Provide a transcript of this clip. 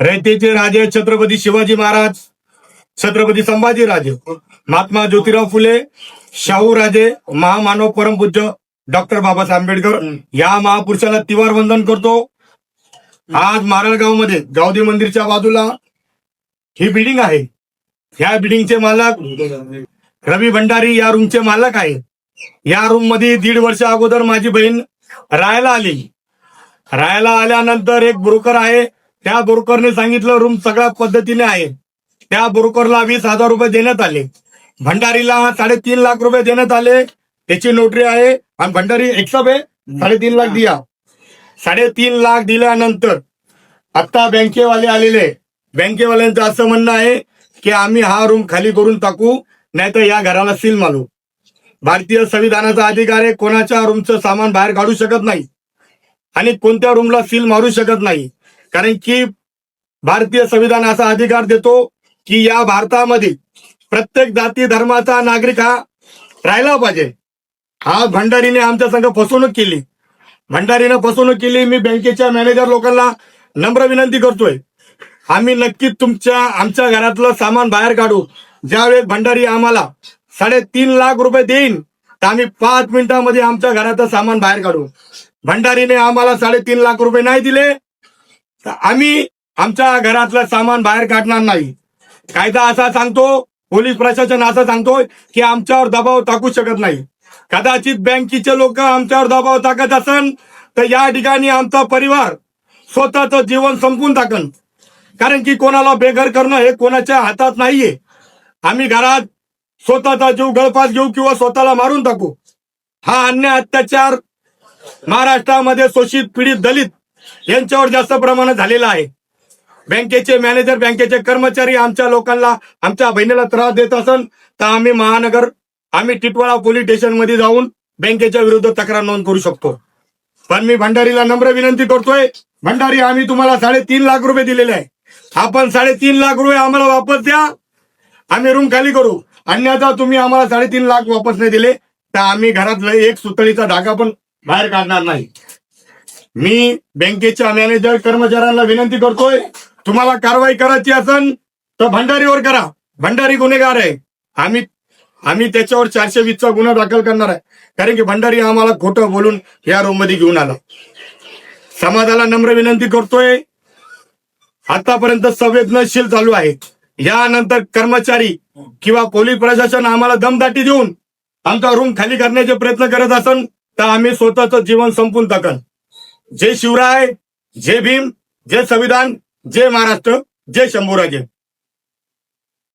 रयतेचे राजे छत्रपती शिवाजी महाराज छत्रपती संभाजी राजे महात्मा ज्योतिराव फुले शाहू राजे महामानव परमपूज्य डॉक्टर बाबासाहेब आंबेडकर या महापुरुषाला तिवार वंदन करतो. आज मारळगावमध्ये गावदी मंदिरच्या बाजूला ही बिल्डिंग आहे. ह्या बिल्डिंगचे मालक रवी भंडारी या रूमचे मालक आहे या रूममध्ये दीड वर्ष अगोदर माझी बहीण राहायला आली. राहायला आल्यानंतर एक ब्रोकर आहे. त्या ब्रोकरने सांगितलं रूम सगळ्या पद्धतीने आहे. त्या ब्रोकरला वीस हजार रुपये देण्यात आले. भंडारीला साडेतीन लाख रुपये देण्यात आले. त्याची नोटरी आहे. आणि भंडारी एक्सप आहे साडेतीन लाख दिया. साडेतीन लाख दिल्यानंतर आता बँकेवाले आलेले बँकेवाल्यांचं असं म्हणणं आहे की आम्ही हा रूम खाली करून टाकू नाहीतर या घराला सील मारू. भारतीय संविधानाचा अधिकार आहे कोणाच्या रूमचं सामान बाहेर काढू शकत नाही. आणि कोणत्या रूमला सील मारू शकत नाही. कारण की भारतीय संविधान असा अधिकार देतो की या भारतामध्ये प्रत्येक जाती धर्माचा नागरिक हा राहिला पाहिजे. हा भंडारीने आमच्या संघ फसवणूक केली. भंडारीनं फसवणूक केली. मी बँकेच्या मॅनेजर लोकांना नम्र विनंती करतोय. आम्ही नक्कीच तुमच्या आमच्या घरातलं सामान बाहेर काढू. ज्यावेळेस भंडारी आम्हाला साडेतीन लाख रुपये देईन तर आम्ही पाच मिनिटांमध्ये आमच्या घराचं सामान बाहेर काढू. भंडारीने आम्हाला साडेतीन लाख रुपये नाही दिले. तर आम्ही आमच्या घरातलं सामान बाहेर काढणार नाही. कायदा असा सांगतो पोलीस प्रशासन असं सांगतोय की आमच्यावर दबाव टाकू शकत नाही. कदाचित बँकेचे लोक आमच्यावर दबाव टाकत असन तर या ठिकाणी आमचा परिवार स्वतःचं जीवन संपून टाकन. कारण की कोणाला बेघर करणं हे कोणाच्या हातात नाहीये. आम्ही घरात स्वतःचा जीव गळफास घेऊ किंवा स्वतःला मारून टाकू. हा अन्य अत्याचार महाराष्ट्रामध्ये शोषित पीडित दलित यांच्यावर जास्त प्रमाणात झालेला आहे. बँकेचे मॅनेजर बँकेचे कर्मचारी आमच्या लोकांना आमच्या बहिणीला त्रास देत असन तर आम्ही महानगर आम्ही टिटवाळा पोलीस स्टेशनमध्ये जाऊन बँकेच्या विरुद्ध तक्रार नोंद करू शकतो. पण मी भंडारीला नम्र विनंती करतोय भंडारी आम्ही तुम्हाला साडेतीन लाख रुपये दिलेले आहे. आपण साडेतीन लाख रुपये आम्हाला वापस द्या आम्ही रूम खाली करू. अन्यथा तुम्ही आम्हाला साडेतीन लाख वापस नाही दिले तर आम्ही घरातलं एक सुतळीचा धागा पण बाहेर काढणार नाही. मी बँकेच्या मॅनेजर कर्मचाऱ्यांना विनंती करतोय तुम्हाला कारवाई करायची असेल तर भंडारीवर करा. भंडारी गुन्हेगार आहे. आम्ही आम्ही त्याच्यावर चारशे वीसचा गुन्हा दाखल करणार आहे. कारण की भंडारी आम्हाला खोटं बोलून या रूममध्ये घेऊन आला. समाजाला नम्र विनंती करतोय. आतापर्यंत संवेदनशील चालू आहे. यानंतर कर्मचारी किंवा पोलीस प्रशासन आम्हाला दमदाटी देऊन आमचा रूम खाली करण्याचे प्रयत्न करत असन तर आम्ही स्वतःचं जीवन संपून टाकल जय शिवराय जय भीम जय संविधान जय महाराष्ट्र जय शंभूराजे.